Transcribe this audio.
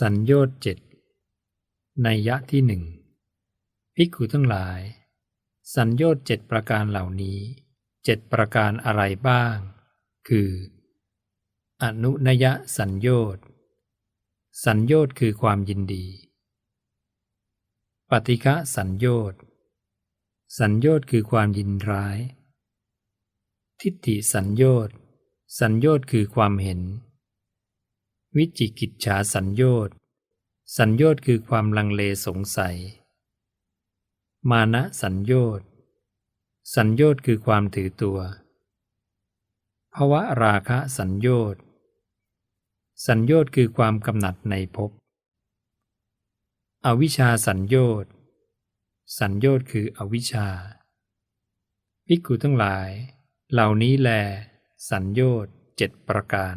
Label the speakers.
Speaker 1: สัญโยชน์เจ็ดในยะที่หนึ่งภิกขุทั้งหลาย สัญโยชน์เจ็ดประการเหล่านี้เจ็ดประการอะไรบ้าง คือ อนุนยะสัญโยชน์สัญโยชน์คือความยินดี ปฏิฆะสัญโยชน์สัญโยชน์คือความยินร้าย ทิฏฐิสัญโยชน์สัญโยชน์คือความเห็น วิจิกิจฉาสัญโยชน์สัญโยชน์คือความลังเลสงสัย มานะสัญโยชน์สัญโยชน์คือความถือตัว ภวะราคะสัญโยชน์สัญโยชน์คือความกำหนัดในภพ อวิชชาสัญโยชน์สัญโยชน์คืออวิชชา ภิกขุทั้งหลาย เหล่านี้แล สัญโยชน์เจ็ดประการ